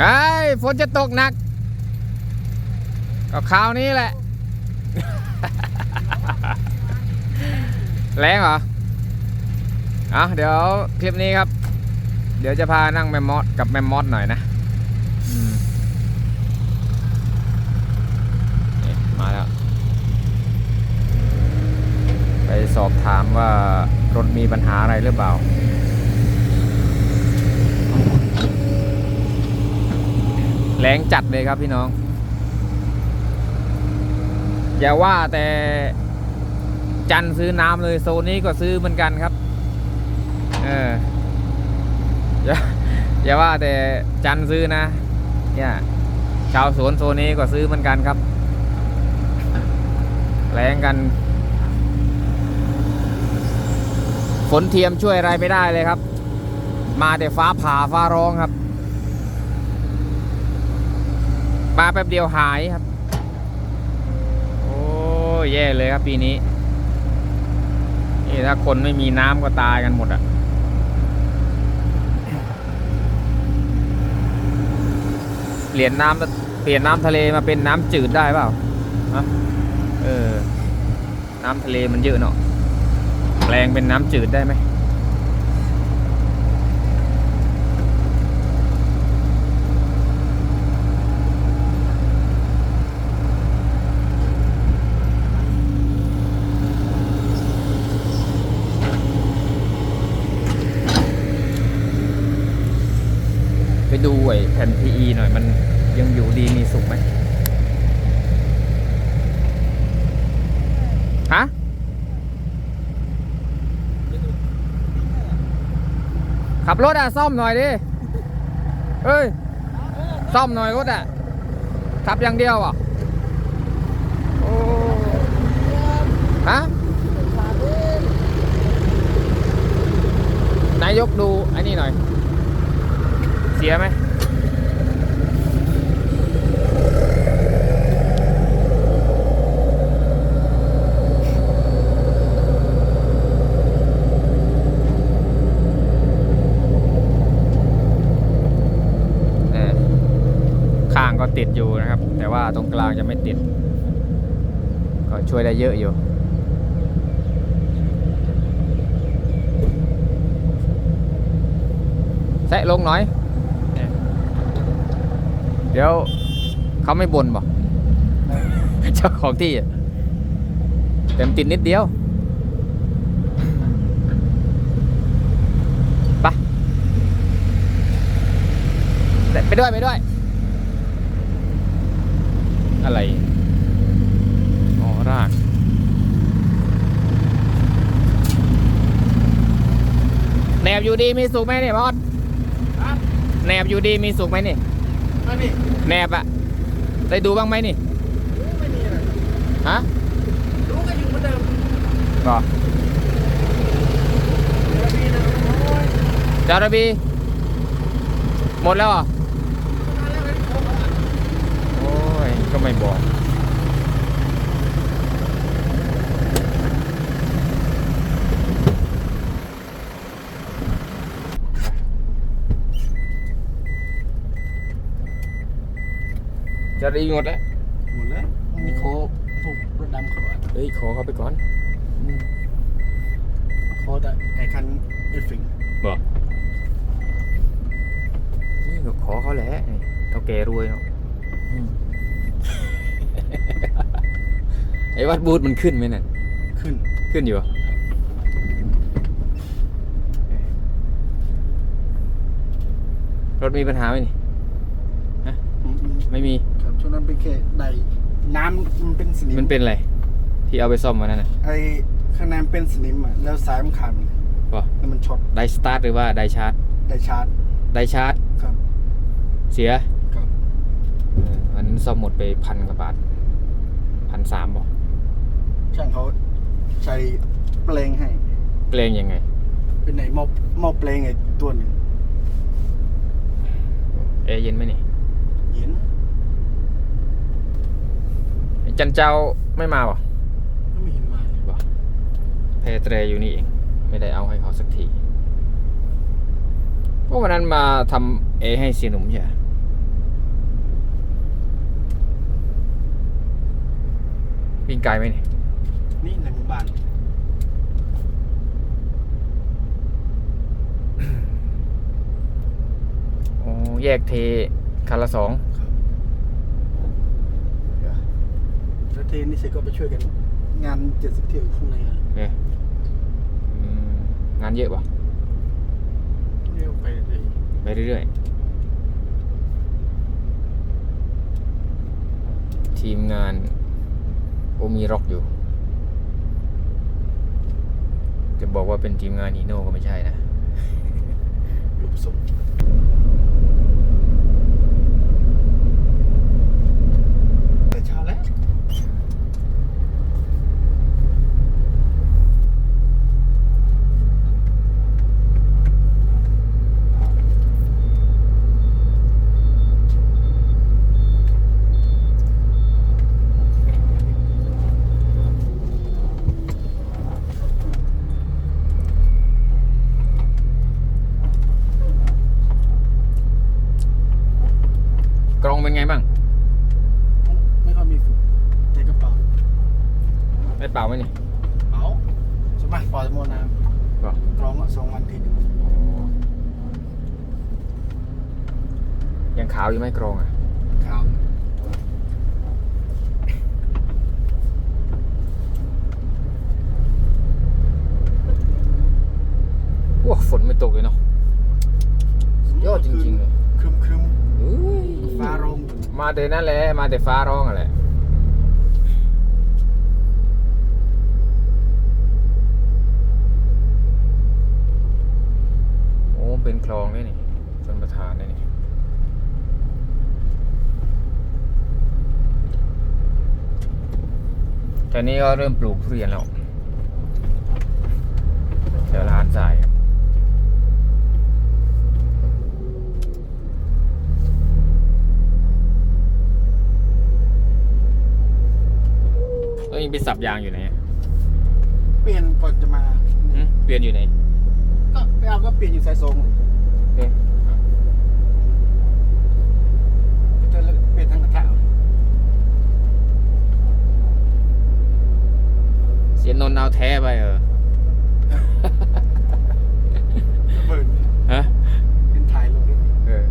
ไอ้ฝนจะตกหนัก ก็คราวนี้แหละ แรงเหรอเอาเดี๋ยวคลิปนี้ครับ เดี๋ยวจะพานั่งแมมมอสกับแมมมอสหน่อยนะมมาแล้ว ไปสอบถามว่ารถมีปัญหาอะไรหรือเปล่า แรงจัดเลยครับพี่น้อง อย่าว่าแต่จันซื้อน้ำเลยโซนนี้ก็ซื้อเหมือนกันครับ เอออย่าอย่าว่าแต่จันซื้อนะ เนี่ย ชาวสวนโซนนี้ก็ซื้อเหมือนกันครับ แรงกันฝนเทียมช่วยอะไรไม่ได้เลยครับ มาแต่ฟ้าผ่าฟ้าร้องครับ มาแป๊บเดียวหายครับ โอ้ยแย่เลยครับปีนี้ นี่ถ้าคนไม่มีน้ำก็ตายกันหมดอะ่ะเปลี่ยนน้ำเปลี่ยนน้ำทะเลมาเป็นน้ำจืดได้เปล่าฮะเออ น้ำทะเลมันเยอะเนาะแปลงเป็นน้ำจืดได้ไหม ดูไอ้แผ่น PE หน่อยมันยังอยู่ดีมีสุขไหมฮะขับรถอะ ซ่อมหน่อยดิเฮ้ย ซ่อมหน่อยรถอะ ขับอย่างเดียวอะโอ้ฮะนายกดูไอ้นี่หน่อย เสียไหมข้างก็ติดอยู่นะครับ แต่ว่าตรงกลางจะไม่ติด ก็ช่วยได้เยอะอยู่แซะลงหน่อย เดี๋ยวเขาไม่บ่นบอกเจ้าของที่อะเต็มติดนิดเดียวไปไปด้วยไปด้วย อะไรอ๋อรากแหนบอยู่ดีมีสุขไหมเนี่ยบอสแหนบอยู่ดีมีสุขไหมนี่ ไม่มีแหนบอะได้ดูบ้างไหมนี่ไม่มีเลยฮะรู้ก็อยู่เหมือนเดิมก็ไม่มีเลยโอ้ยจาระบีหมดแล้วเหรอ มาแล้วไม่ครบอะโอ้ย ก็ไม่บอก จะรีหมดแล้วหมดแล้วมีโคพวกรถดำเขาอะเฮ้ยขอเข้าไปก่อนโคแต่ไอ้คันเอฟฟิงบอกนี่ก็ขอเขาแหละนี่เท่าแกรวยเนาะอืมไอ้วัดบูธมันขึ้นไหมเนี่ยขึ้นขึ้นอยู่เหรอรถมีปัญหาไหมนี่อืมอืมไม่มีครับ ช่วงนั้นเป็นแค่ใดน้ำมันเป็นสนิมมันเป็นอะไร ที่เอาไปซ่อมวันนั้นนะไอ้ข้างในมันเป็นสนิมอะแล้วสายมันขาดบอกแล้วมันช็อตไดสตาร์ทหรือว่าไดชาร์จได้ชาร์จไดชาร์จครับ เสียครับเออวันนั้นซ่อมหมดไปพันกว่าบาทพันสามบอกช่างเขาใช้แปลงให้เกรงยังไง เป็นไหนหม้อหม้อแปลงไอ้ตัวหนึ่งเอร์เย็นไหมนี่เย็นไอ้ จันเจ้าไม่มาป่ะไม่เห็นมาเลยป่ะเพเตรอยู่นี่เอง ไม่ได้เอาให้เขาสักทีพวกวันนั้นมาทำเอให้เสียหนุ่มใช่วิ่งไกลไหมนี่นี่หนหมู่บ้านโอ้แยกเทคันละสอง แล้วเทนี่เสร็จก็ไปช่วยกัน งานเจ็ดสิบเที่ยวอยู่ข้างในนะเนี่ยอืมงานเยอะปะเรียกไปเลยไปเรื่อยๆ ทีมงาน โอมีร็อกอยู่ จะบอกว่าเป็นทีมงานฮีโน่ก็ไม่ใช่นะ รูปทรงแต่เช้าแล้ว กรอง เป็นไงบ้างไม่ค่อยมีฝุ่นในกระเป๋าได้เปล่าไหมนี่เป๋าสมัครปล่อยมอน้บอกำกรองอะสองวันทีหนึงยังขาวอยู่ไหมกรองอะข่าวว้าฝนไม่ตกเลยเนาะ ยอดจริงๆเลย ครึมครึม เอ้ย ๆฟ้าโรงอยู่ มา แต่นั่นแหละ มาแต่ฟ้าร้องอะไรโอ้เป็นคลองด้วยนี่ชนประทานด้วยนี่ตอนนี้ก็เริ่มปลูกทุเรียนแล้วแถวร้านสายครับแล้วยัง ไปสับยางอยู่ไหนอะเปลี่ยนก่อนจะมา หึเปลี่ยนอยู่ไหนก็ไปเอาก็เปลี่ยนอยู่สายทรงเอ๊ะจะเปลี่ยนทางกระทะเสียนนท์เอาแท้ไปเออ ระเบิด ฮะ เป็นถ่ายลงด้วย เออ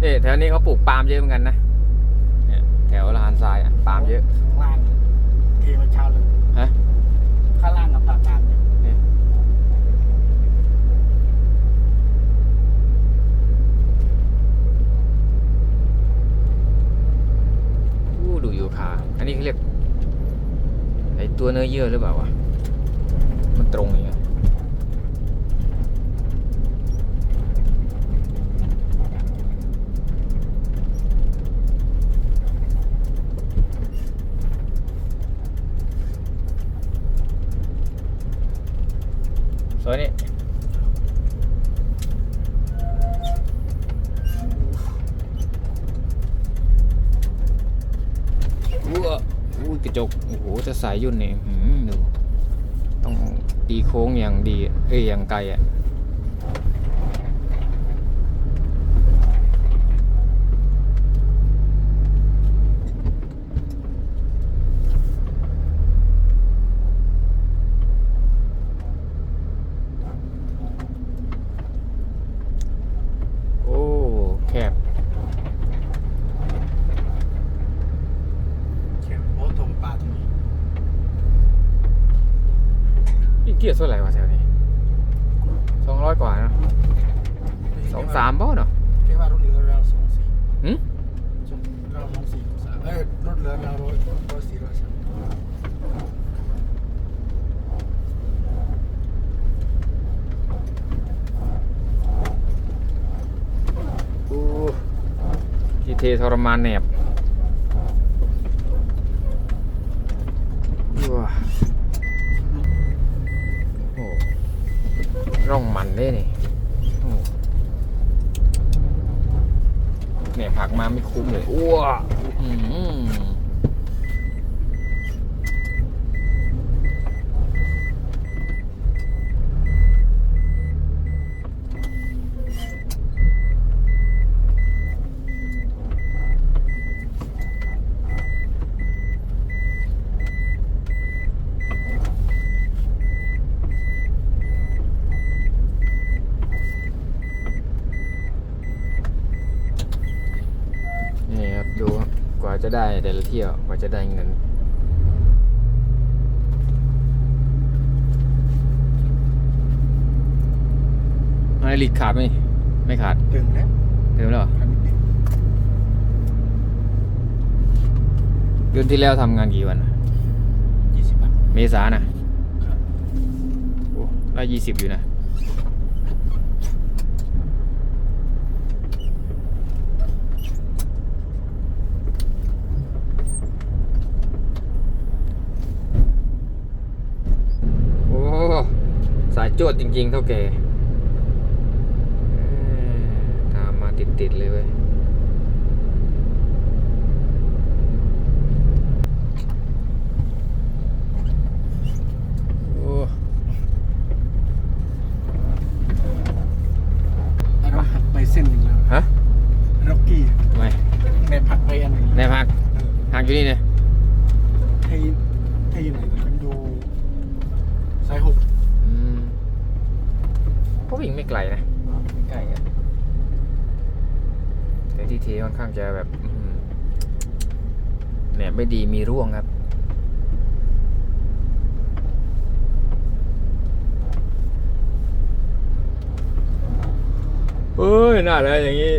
เอ๊ะแถว นี้เขาปลูกปาล์มเยอะเหมือนกันนะเนี่ยแถวลานทรายอะปาล์มเยอะข้างล่างเทมาเช้าเลยฮะข้างล่างกับตาตามเนี่ยเนี่ยอู้ดูอยู่ขาอันนี้เขาเรียกไอตัวเนื้อเยื่อหรือเปล่าวะมันตรงอย่างเงี้ยสวยนี่อู้วอู้ก ระจก โอ้โหจะสายยุ่นนี่หืมดูต้องตีโค้งอย่างดี เอ้ยอย่างไกลอะ โอ้ แคบ เขียนโอ้ตรงปลาตรงนี้ นี่เกียร์เท่าไหร่วะแถวนี้สองร้อยกว่าเนอะสองสามเบ้าเนาะ แค่ว่ารถเหลือเราสองสี่ หืม สองเราสองสี่สามเอ้ยรถเหลือเราร้อยร้อยสี่ร้อยสาม อู้ที เททรมานแหนบว้าโอ้ร่องมันเลยนี่เนี่ยผักมาไม่คุ้มเลยอ้วอืม ได้แต่ละเที่ยวกว่าจะได้เงินอะไรหลีกขาดไหมไม่ขาดถึงแล้วเต็มแล้วเหรอคันนิดเดือนที่แล้วทำงานกี่วันยี่สิบบาทเมษานะครับโอ้ได้ยี่สิบอยู่นะายจวดจริง ๆ เท่าแกเอ้ยตามมาติด ๆ เลยเว้ยโอ้เราหักไปเส้นหนึ่งแล้วฮะร็อกกี้ทำไมในผักไปอันหนึ่งในพักเออพักอยู่นี่เนี่ยไทยไทยอยู่ไหนนะมันอยู่สายหก อืมก็วิ่งไม่ไกลนะใกล้อะแต่ที่ทีค่อนข้างจะแบบอื้อหือเนี่ยไม่ดีมีร่วงครับเฮ้ยน่าเลยอย่างนี้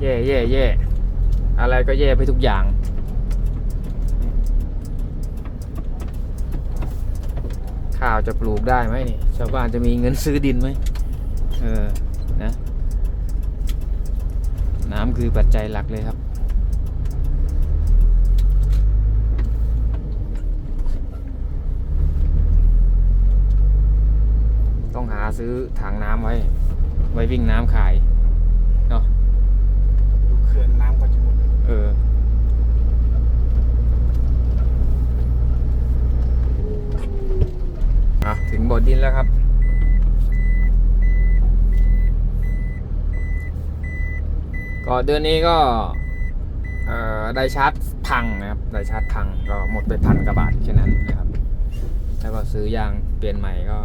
แย่แย่แย่อะไรก็แย่ไปทุกอย่าง ข้าวจะปลูกได้ไหมนี่ชาวบ้านจะมีเงินซื้อดินไหมเออนะน้ำคือปัจจัยหลักเลยครับ ต้องหาซื้อถังน้ำไว้ ไว้วิ่งน้ำขาย เนาะ ดูเขื่อนน้ำก็จะหมด เออ อะ ถึงบ่อ ดินแล้วครับ ก็เดือนนี้ก็ได้ชาร์จพังนะครับได้ชาร์จพังก็หมดไปพันกว่าบาทแค่นั้นนะครับ แล้วก็ซื้อยางเปลี่ยนใหม่ก็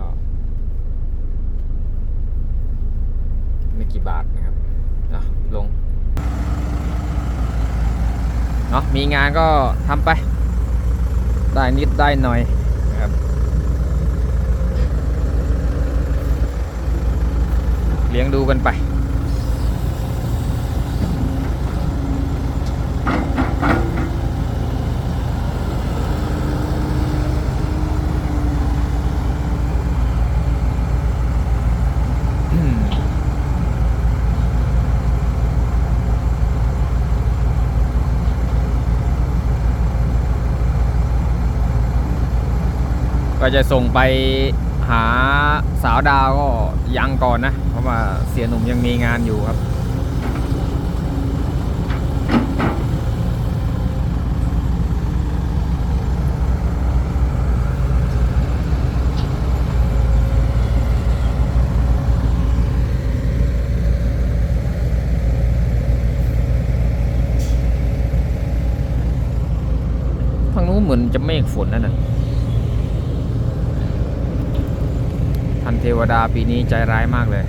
ไม่กี่บาทนะครับเนาะลงเนาะมีงานก็ทำไป ได้นิดได้หน่อยนะครับ เลี้ยงดูกันไป ก็จะส่งไปหาสาวดาวก็ยังก่อนนะ ราะว่าเสียหนุ่มยังมีงานอยู่ครับ ทางนู้นเหมือนจะเมฆฝนนั่นน่ะท่านเทวดาปีนี้ใจร้ายมากเลย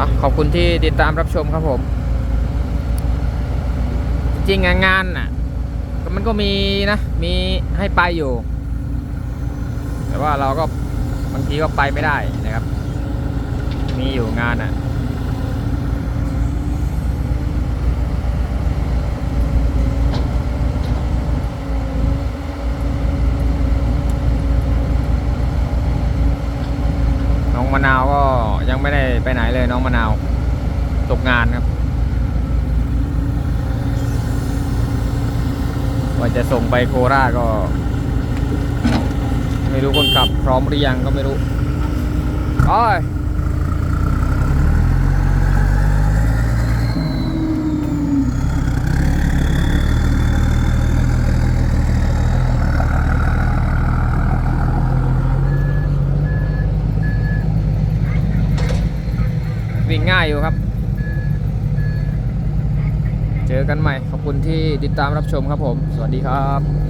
อะขอบคุณที่ติดตามรับชมครับผม จริงงานน่ะมันก็มีนะ มีให้ไปอยู่ แต่ว่าเราก็บางทีก็ไปไม่ได้นะครับ มีอยู่งานอะ มะนาวก็ยังไม่ได้ไปไหนเลยน้องมะนาว ตกงานครับ ว่าจะส่งไปโคราชก็ ไม่รู้คนขับพร้อมหรือยังก็ไม่รู้โอ้ย วิ่งง่ายอยู่ครับ เจอกันใหม่ ขอบคุณที่ติดตามรับชมครับผม สวัสดีครับ